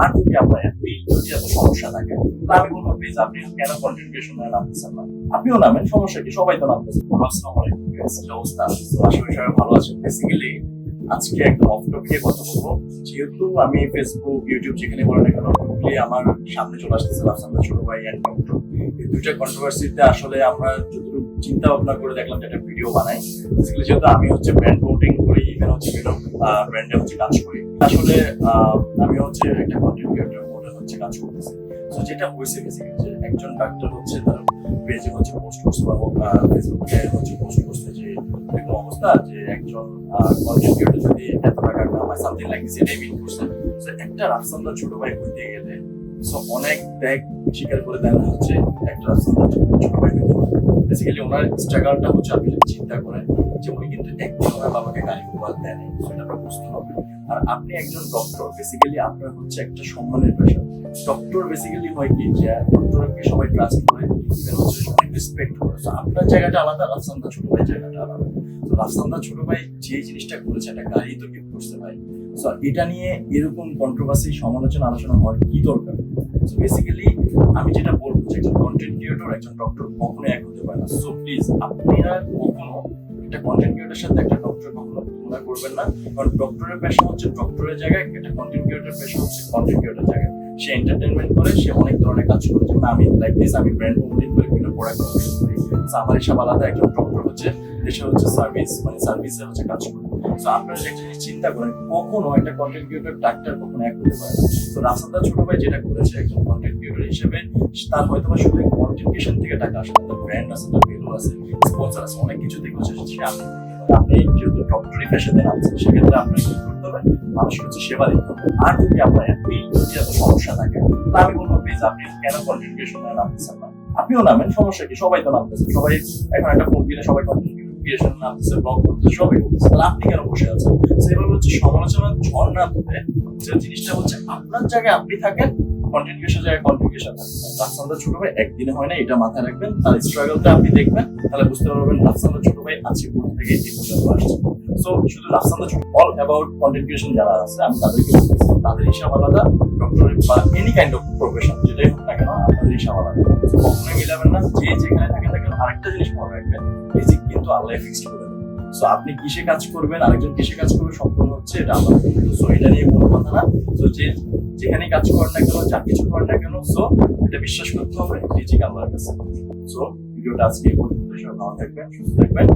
আর যদি সমস্যা থাকে আমি আপনি কেন নামতেছেন না? আপনিও নামেন, সমস্যা কি? সবাই তো নামতেছে। আসসালামু আলাইকুম অবস্থা আশা করি সবাই ভালো আছেন। বেসিক্যালি আজকে একদম অফ টপিকে কথা বলব। যেহেতু আমি ফেসবুক ইউটিউব যেখানে বলেন না কেন আমার সামনে চলে আসতেছে রাফসানদা ছোট ভাই অ্যান্ড এই দুইটা কন্ট্রোভার্সিতে আসলে আমরা যতটুকু চিন্তা ভাবনা করে দেখলাম যে একটা ভিডিও বানাই যেহেতু আমি হচ্ছে ব্র্যান্ড প্রমোটিং করি হচ্ছে ব্র্যান্ডে হচ্ছে কাজ করি। আসলে আমি হচ্ছে একটা কন্টেন্ট ক্রিয়েটর মডেল হচ্ছে কাজ করতেছি। তো যেটা হয়েছে বেসিক্যালি যে একজন ডাক্তার হচ্ছে তার পেজে হচ্ছে পোস্ট করছে বা ফেসবুকে হচ্ছে পোস্ট করছে যে, এরকম অবস্থা যে একজন কন্টেন্ট ক্রিয়েটর যদি এত টাকা কামায় সামথিং লাইক দিস মিন করছে। তো একটা রাফসান্দা ছোট ভাই হইতে গেলে সো অনেক ত্যাগ স্বীকার করে দেওয়া হচ্ছে, একটা রাফসান্দা ছোট ভাই বেসিক্যালি ওনার স্ট্রাগলটা হচ্ছে আপনি যদি চিন্তা করেন যে উনি কিন্তু বাবাকে দেন সেটা বুঝতে হবে আর আপনি একজন ডক্টর বেসিক্যালি আপনার হচ্ছে একটা সম্মানের পেশা ডক্টর বেসিক্যালি হয় কি যে ডক্টরকে সবাই ট্রাস্ট করে অনেক রেসপেক্ট করে। আপনার জায়গাটা আলাদা, রাফসান্দা ছোট ভাই জায়গাটা আলাদা। রাফসান্দা ছোট ভাই যে জিনিসটা করেছে, একটা গাড়ি তো গিফট ভাই। সো এটা নিয়ে এরকম কন্ট্রোভার্সি সমালোচনা, আলোচনা হওয়ার কি দরকার? বেসিক্যালি আমি যেটা বলব যে একজন কন্টেন্ট ক্রিয়েটর একজন ডক্টর কখনো এক হতে পারে না। সো প্লিজ আপনারা কখনো একটা কন্টেন্ট ক্রিয়েটার সাথে একটা ডক্টর কখনো তুলনা করবেন না। কারণ ডক্টরের পেশা হচ্ছে ডক্টরের জায়গায়, একটা কন্টেন্ট ক্রিয়েটার পেশা হচ্ছে কন্টেন্ট ক্রিয়েটার জায়গায়। সে এন্টারটেনমেন্ট করে, সে অনেক ধরনের কাজ করে। যেমন আমি লাইক দিস আমি ব্র্যান্ড প্রমোটিং করে বিভিন্ন প্রোডাক্ট করি। আমার হিসাব আলাদা, একজন হচ্ছে দেশে হচ্ছে সার্ভিস মানে সার্ভিসে হচ্ছে কাজ করে। তো আপনারা একটা জিনিস চিন্তা করেন, কখনো একটা কন্টেন্ট ক্রিয়েটর ডাক্তার কখনো এক হতে পারে তো রাসান্দা ছোট ভাই যেটা করেছে একজন কন্টেন্ট ক্রিয়েটর হিসেবে, তার হয়তো বা শুধু কন্টেন্ট থেকে টাকা আসে তার ব্র্যান্ড আছে, তার ভ্যালু আছে স্পন্সর আছে, অনেক কিছু থেকে হচ্ছে সে আপনি আপনি যেহেতু ডক্টরি পেশাতে নামছেন সেক্ষেত্রে আপনার কি করতে হবে? মানুষের হচ্ছে সেবা দিতে হবে। আর যদি আপনার এতই যদি এত সমস্যা থাকে তা আমি বলব প্লিজ আপনি কেন কন্টেন্ট ক্রিয়েশন নামতেছেন না? আপনিও নামেন, সমস্যা কি? সবাই তো নামতেছে সবাই এখন একটা ফোন কিনে সবাই নামতেছে ব্লগ সবাই করতেছে তাহলে আপনি কেন বসে আছেন? সেভাবে হচ্ছে সমালোচনার ঝড় না তুলে যে জিনিসটা হচ্ছে আপনার জায়গায় আপনি থাকেন জায়গায় ছোট ভাই, একদিনে হয় না, এটা মাথায় রাখবেন। তার স্ট্রাগলটা আপনি দেখবেন, তাহলে বুঝতে পারবেন ছোট ভাই কোথা থেকে এই পর্যন্ত আসছে। সো শুধু রাফসান্দা ছোট অল অ্যাবাউট যারা আছে, আমি তাদেরকে তাদের হিসাব আলাদা ডক্টর বা এনি কাইন্ড অফ প্রফেশন যেটাই হোক না কেন হিসাব আলাদা So, মিলাবেন না যে যেখানে থাকেন না আরেকটা জিনিস মনে রাখবেন রিজিক কিন্তু আল্লাহ ফিক্সড করে সো আপনি কিসে কাজ করবেন আরেকজন কিসে কাজ করবে সম্পূর্ণ হচ্ছে এটা আল্লাহ সো এটা নিয়ে কোনো কথা না। সো যে যেখানে কাজ করেন না কেন যা কিছু করেন না কেন সো এটা বিশ্বাস করতে হবে রিজিক আল্লাহর কাছে। সো ভিডিওটা আজকে এই পর্যন্ত সবাই ভালো থাকবেন সুস্থ থাকবেন।